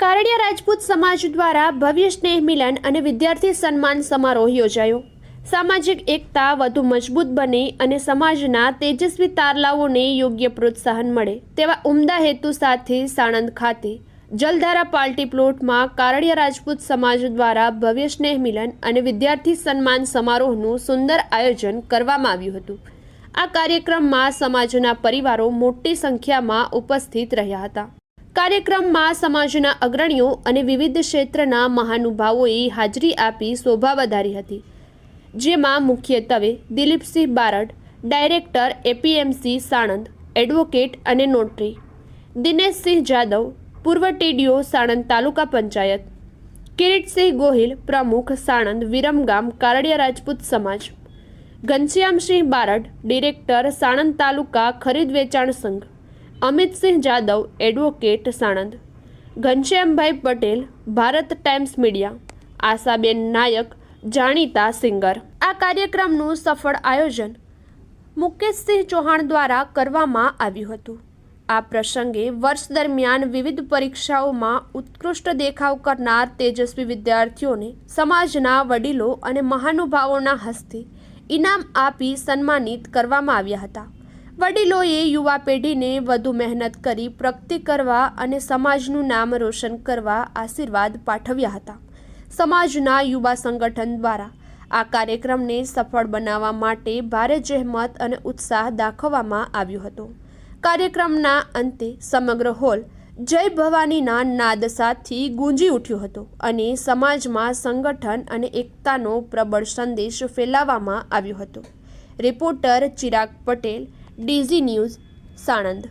કારડિયા રાજપૂત સમાજ દ્વારા ભવ્ય સ્નેહ મિલન અને વિદ્યાર્થી સન્માન સમારોહ યોજાયો. સામાજિક એકતા વધુ મજબૂત બને અને સમાજના તેજસ્વી તારલાઓને યોગ્ય પ્રોત્સાહન મળે તેવા ઉમદા હેતુ સાથે સાણંદ ખાતે જલધારા પાર્ટી પ્લોટમાં કારડિયા રાજપૂત સમાજ દ્વારા ભવ્ય સ્નેહ મિલન અને વિદ્યાર્થી સન્માન સમારોહનું સુંદર આયોજન કરવામાં આવ્યું હતું. આ કાર્યક્રમમાં સમાજના પરિવારો મોટી સંખ્યામાં ઉપસ્થિત રહ્યા હતા. કાર્યક્રમમાં સમાજના અગ્રણીઓ અને વિવિધ ક્ષેત્રના મહાનુભાવોએ હાજરી આપી શોભા વધારી હતી, જેમાં મુખ્યત્વે Dilipsinh Barad, director APMC Sanand, advocate અને નોટરી, દિનેશસિંહ જાદવ, પૂર્વ ટીડીઓ સાણંદ તાલુકા પંચાયત, કિરીટસિંહ ગોહિલ, પ્રમુખ સાણંદ વિરમગામ કારડિયા રાજપૂત સમાજ, ઘનશ્યામસિંહ બારડ, ડિરેક્ટર સાણંદ તાલુકા ખરીદ વેચાણ સંઘ. Amitsinh Jadav, advocate Sanand. Ghanshyambhai Patel, Bharat Times media. Ashaben Nayak, જાણીતા સિંગર. આ કાર્યક્રમનું સફળ આયોજન મુકેશસિંહ ચૌહાણ દ્વારા કરવામાં આવ્યું હતું. આ પ્રસંગે વર્ષ દરમિયાન વિવિધ પરીક્ષાઓમાં ઉત્કૃષ્ટ દેખાવ કરનાર તેજસ્વી વિદ્યાર્થીઓને સમાજના વડીલો અને મહાનુભાવોના હસ્તે ઇનામ આપી સન્માનિત કરવામાં આવ્યા હતા. વડીલોએ યુવા પેઢીને વધુ મહેનત કરી પ્રગતિ કરવા અને સમાજનું નામ રોશન કરવા આશીર્વાદ પાઠવ્યા હતા. સમાજના યુવા સંગઠન દ્વારા આ કાર્યક્રમને સફળ બનાવવા માટે ભારે જહેમત અને ઉત્સાહ દાખવવામાં આવ્યો હતો. કાર્યક્રમના અંતે સમગ્ર હોલ જય ભવાનીના નાદ સાથે ગુંજી ઉઠ્યો હતો અને સમાજમાં સંગઠન અને એકતાનો પ્રબળ સંદેશ ફેલાવવામાં આવ્યો હતો. Reporter Chirag Patel DZ news Sanand